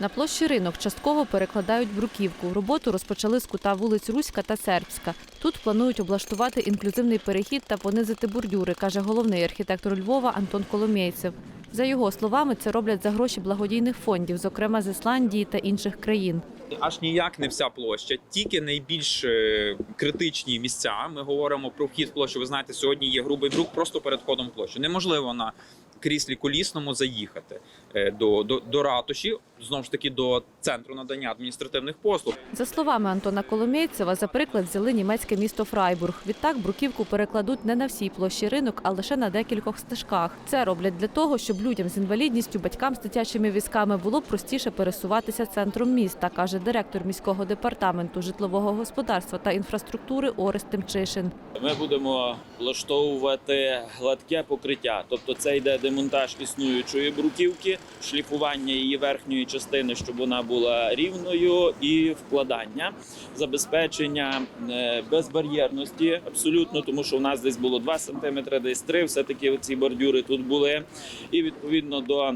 На площі ринок частково перекладають бруківку. Роботу розпочали з кута вулиць Руська та Сербська. Тут планують облаштувати інклюзивний перехід та понизити бордюри, каже головний архітектор Львова Антон Коломєйцев. За його словами, це роблять за гроші благодійних фондів, зокрема з Ісландії та інших країн. Аж ніяк не вся площа, тільки найбільш е, критичні місця. Ми говоримо про вхід в площу. Ви знаєте, сьогодні є грубий друк просто перед входом в площу. Неможливо на кріслі колісному заїхати е, до, до, до ратуші, знову ж таки до центру надання адміністративних послуг. За словами Антона Коломєйцева, за приклад взяли німецьке місто Фрайбург. Відтак бруківку перекладуть не на всій площі ринок, а лише на декількох стежках. Це роблять для того, щоб людям з інвалідністю, батькам з дитячими візками було простіше пересуватися центром міста, каже директор міського департаменту житлового господарства та інфраструктури Орест Тимчишин. Ми будемо влаштовувати гладке покриття, тобто це йде демонтаж існуючої бруківки, шліфування її верхньої частини, щоб вона була рівною, і вкладання, забезпечення е, безбар'єрності абсолютно, тому що у нас десь було 2 см, десь 3, все-таки ці бордюри тут були. І відповідно до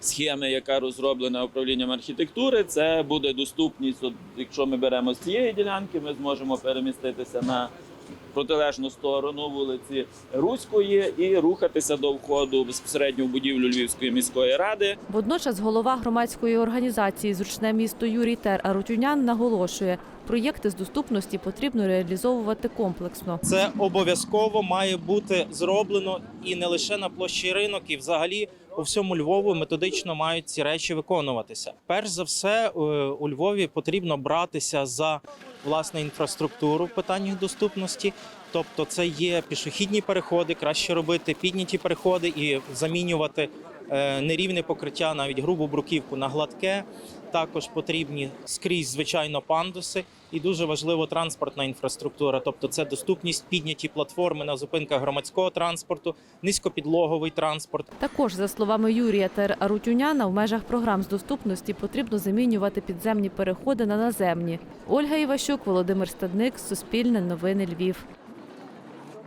схеми, яка розроблена управлінням архітектури, це буде доступність. От, якщо ми беремо з цієї ділянки, ми зможемо переміститися на протилежну сторону вулиці Руської і рухатися до входу безпосередньо в будівлю Львівської міської ради. Водночас голова громадської організації Зручне місто Юрій Тер Арутюнян наголошує, проєкти з доступності потрібно реалізовувати комплексно. Це обов'язково має бути зроблено і не лише на площі ринок, і взагалі у всьому Львову методично мають ці речі виконуватися. Перш за все, е, у Львові потрібно братися за власне інфраструктуру в питаннях доступності. Тобто, це є пішохідні переходи, краще робити підняті переходи і замінювати нерівне покриття, навіть грубу бруківку на гладке. Також потрібні скрізь, звичайно, пандуси, і дуже важливо транспортна інфраструктура, тобто це доступність підняті платформи на зупинках громадського транспорту, низькопідлоговий транспорт. Також, за словами Юрія Тер Арутюняна, в межах програм з доступності потрібно замінювати підземні переходи на наземні. Ольга Іващук, Володимир Стадник, Суспільне новини Львів.